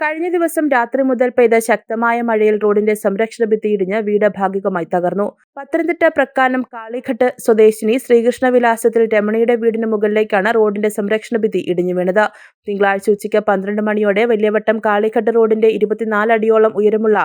കഴിഞ്ഞ ദിവസം രാത്രി മുതൽ പെയ്ത ശക്തമായ മഴയിൽ റോഡിന്റെ സംരക്ഷണ ഭിത്തി ഇടിഞ്ഞ് വീട് ഭാഗികമായി തകർന്നു. പത്തനംതിട്ട പ്രക്കാനം കാളിഘട്ട് സ്വദേശിനി ശ്രീകൃഷ്ണ വിലാസത്തിൽ രമണിയുടെ വീടിന് മുകളിലേക്കാണ് റോഡിന്റെ സംരക്ഷണ ഭിത്തി ഇടിഞ്ഞു വീണത്. തിങ്കളാഴ്ച ഉച്ചയ്ക്ക് പന്ത്രണ്ട് മണിയോടെ വലിയവട്ടം കാളിഘട്ട് റോഡിന്റെ ഇരുപത്തിനാല് അടിയോളം ഉയരമുള്ള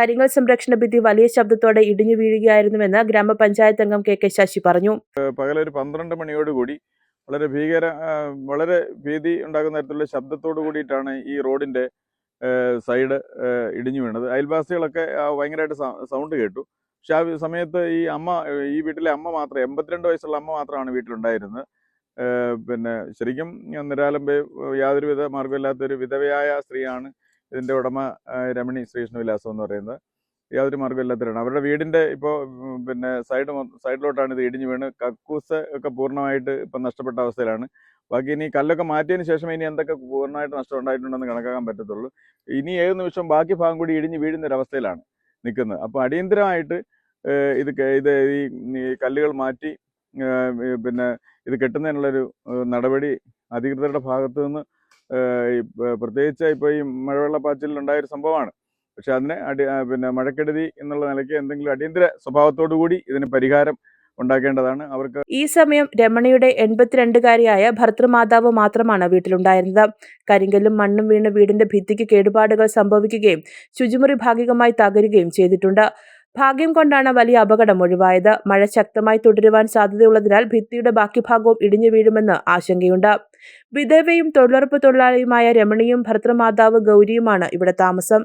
കരിങ്കൽ സംരക്ഷണ ഭിത്തി വലിയ ശബ്ദത്തോടെ ഇടിഞ്ഞു വീഴുകയായിരുന്നുവെന്ന് ഗ്രാമപഞ്ചായത്ത് അംഗം കെ കെ ശശി പറഞ്ഞു. പകലൊരു വളരെ ഭീകര വളരെ ഭീതി ഉണ്ടാക്കുന്ന തരത്തിലുള്ള ശബ്ദത്തോടു കൂടിയിട്ടാണ് ഈ റോഡിന്റെ സൈഡ് ഇടിഞ്ഞു വീണത്. അയൽവാസികളൊക്കെ ഭയങ്കരമായിട്ട് സൗണ്ട് കേട്ടു. പക്ഷെ ആ സമയത്ത് ഈ അമ്മ ഈ വീട്ടിലെ അമ്മ മാത്രം എൺപത്തിരണ്ട് വയസ്സുള്ള അമ്മ മാത്രമാണ് വീട്ടിലുണ്ടായിരുന്നത്. പിന്നെ ശരിക്കും നിരാലംബ യാതൊരുവിധ മാർഗമില്ലാത്തൊരു വിധവയായ സ്ത്രീയാണ് ഇതിന്റെ ഉടമ രമണി ശ്രീകൃഷ്ണവിലാസം എന്ന് പറയുന്നത്. യാതൊരു മാർഗമില്ലാത്തവരാണ് അവരുടെ വീടിന്റെ ഇപ്പോ പിന്നെ സൈഡ് സൈഡിലോട്ടാണ് ഇത് ഇടിഞ്ഞു വീണ്. കക്കൂസ് ഒക്കെ പൂർണമായിട്ട് ഇപ്പം നഷ്ടപ്പെട്ട അവസ്ഥയിലാണ്. ബാക്കി ഇനി കല്ലൊക്കെ മാറ്റിയതിന് ശേഷം ഇനി എന്തൊക്കെ പൂർണമായിട്ട് നഷ്ടം ഉണ്ടായിട്ടുണ്ടെന്ന് കണക്കാക്കാൻ പറ്റത്തുള്ളൂ. ഇനി ഏത് നിമിഷം ബാക്കി ഭാഗം കൂടി ഇടിഞ്ഞ് വീഴുന്ന അവസ്ഥയിലാണ് നിൽക്കുന്നത്. അപ്പോൾ അടിയന്തരമായിട്ട് ഇത് ഇത് ഈ കല്ലുകൾ മാറ്റി പിന്നെ ഇത് കെട്ടുന്നതിനുള്ളൊരു നടപടി അധികൃതരുടെ ഭാഗത്തു നിന്ന് പ്രത്യേകിച്ച് ഇപ്പോൾ ഈ മഴവെള്ള പാച്ചിലുണ്ടായൊരു സംഭവമാണ്. പക്ഷെ അതിന് അടി പിന്നെ മഴക്കെടുതി എന്നുള്ള നിലയ്ക്ക് എന്തെങ്കിലും അടിയന്തര സ്വഭാവത്തോടു കൂടി ഇതിന് പരിഹാരം ഉണ്ടാക്കേണ്ടതാണ്. അവർക്ക് ഈ സമയം രമണിയുടെ എൺപത്തിരണ്ടുകാരിയായ ഭർത്തൃമാതാവ് മാത്രമാണ് വീട്ടിലുണ്ടായിരുന്നത്. കരിങ്കല്ലും മണ്ണും വീണ് വീടിന്റെ ഭിത്തിക്ക് കേടുപാടുകൾ സംഭവിക്കുകയും ശുചിമുറി ഭാഗികമായി തകരുകയും ചെയ്തിട്ടുണ്ട്. ഭാഗ്യം കൊണ്ടാണ് വലിയ അപകടം ഒഴിവായത്. മഴ ശക്തമായി തുടരുവാൻ സാധ്യതയുള്ളതിനാൽ ഭിത്തിയുടെ ബാക്കി ഭാഗവും ഇടിഞ്ഞു വീഴുമെന്ന് ആശങ്കയുണ്ട്. വിധവയും തൊഴിലുറപ്പ് തൊഴിലാളിയുമായ രമണിയും ഭർത്തൃമാതാവ് ഗൗരിയുമാണ് ഇവിടെ താമസം.